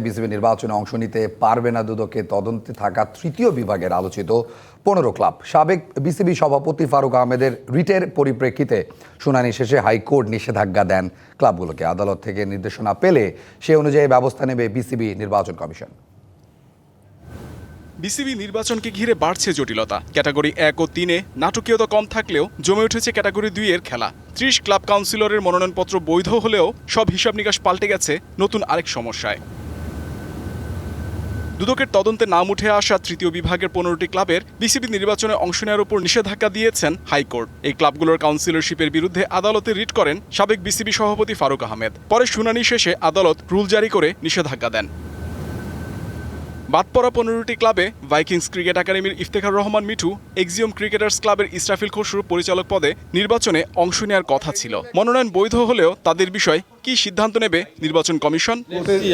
BCB নির্বাচনে অংশ নিতে পারবে না দুদকে, তদন্তে থাকা তৃতীয় বিভাগের আলোচিত পনেরো ক্লাব। সাবেক বিসিবি সভাপতি ফারুক আহমেদের রিটের পরিপ্রেক্ষিতে শুনানি শেষে হাইকোর্ট নিষেধাজ্ঞা দেন ক্লাবগুলোকে। আদালত থেকে নির্দেশনা পেলে সে অনুযায়ী ব্যবস্থা নেবে বিসিবি নির্বাচন কমিশন। বিসিবি নির্বাচনকে ঘিরে বাড়ছে জটিলতা। ক্যাটাগরি এক ও তিনে নাটকীয়তা কম থাকলেও জমে উঠেছে ক্যাটাগরি দুই এর খেলা। ত্রিশ ক্লাব কাউন্সিলরের মনোনয়নপত্র বৈধ হলেও সব হিসাব নিকাশ পাল্টে গেছে নতুন আরেক সমস্যায়। দুদকের তদন্তে নাম উঠে আসা তৃতীয় বিভাগের পনেরোটি ক্লাবের বিসিবি নির্বাচনে অংশ নেওয়ার উপর নিষেধাজ্ঞা দিয়েছেন হাইকোর্ট। এই ক্লাবগুলোর কাউন্সিলরশিপের বিরুদ্ধে আদালতে রিট করেন সাবেক বিসিবি সভাপতি ফারুক আহমেদ। পরে শুনানি শেষে আদালত রুল জারি করে নিষেধাজ্ঞা দেন। বাদ পড়া পনেরোটি ক্লাবে ভাইকিংস ক্রিকেট একাডেমির ইফতেখার রহমান মিঠু এক্সিওম ক্রিকেটার্স ক্লাবের ইসরাফিল খসরু পরিচালক পদে নির্বাচনে অংশ নেওয়ার কথা ছিল। মনোনয়ন বৈধ হলেও তাদের বিষয় কি সিদ্ধান্ত নেবে নির্বাচন কমিশন?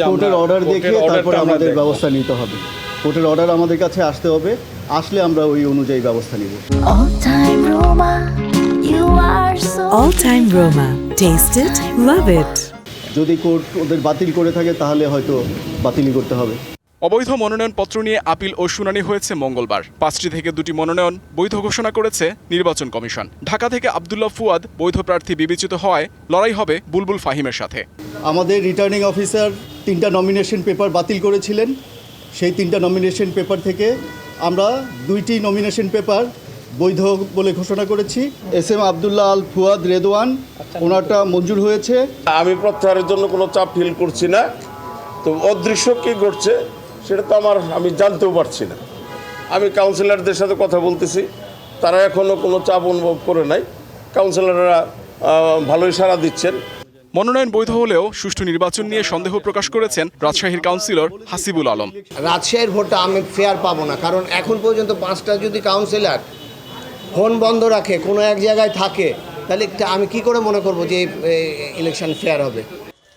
কোর্টের অর্ডার দেখিয়ে তারপরে আমাদের ব্যবস্থা নিতে হবে। কোর্টের অর্ডার আমাদের কাছে আসতে হবে। আসলে আমরা ওই অনুযায়ী ব্যবস্থা নিব। All Time Roma. Taste it, love it. যদি কোর্ট ওদের বাতিল করে থাকে তাহলে হয়তো বাতিলই করতে হবে। অবৈধ মনোনয়নপত্র নিয়ে আপিল ও শুনানি হয়েছে মঙ্গলবার। পাঁচটি থেকে দুটি মনোনয়ন বৈধ ঘোষণা করেছে নির্বাচন কমিশন। ঢাকা থেকে আবদুল্লাহ ফুয়াদ বৈধ প্রার্থী বিবেচিত হওয়ায় লড়াই হবে বুলবুল ফাহিমের সাথে। আমাদের রিটার্নিং অফিসার তিনটা নমিনেশন পেপার বাতিল করেছিলেন। সেই তিনটা নমিনেশন পেপার থেকে আমরা দুইটি নমিনেশন পেপার বৈধ বলে ঘোষণা করেছি। এস এম আবদুল্লাহ আল ফুয়াদ রেদওয়ান ওনারটা মঞ্জুর হয়েছে। আমি প্রত্যাহারের জন্য কোনো চাপ ফিল করছি না। তো অদৃশ্য কী ঘটছে? সেটা তো আমার আমি জানতেও পারছি না। আমি কাউন্সিলরদের সাথে কথা বলতেছি তারা এখনও কোনো চাপ অনুভব করে নাই। কাউন্সিলররা ভালোই সাড়া দিচ্ছেন। মনোনয়ন বৈধ হলেও সুষ্ঠু নির্বাচন নিয়ে সন্দেহ প্রকাশ করেছেন রাজশাহীর কাউন্সিলর হাসিবুল আলম। রাজশাহীর ভোটটা আমি ফেয়ার পাবো না কারণ এখন পর্যন্ত পাঁচটা যদি কাউন্সিলর ফোন বন্ধ রাখে কোনো এক জায়গায় থাকে তাহলে একটা আমি কি করে মনে করব যে ইলেকশন ফেয়ার হবে?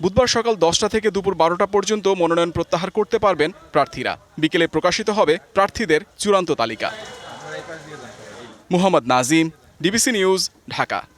বুধবার সকাল দশটা থেকে দুপুর বারোটা পর্যন্ত মনোনয়ন প্রত্যাহার করতে পারবেন প্রার্থীরা। বিকেলে প্রকাশিত হবে প্রার্থীদের চূড়ান্ত তালিকা। Muhammad Nazim, DBC news, Dhaka.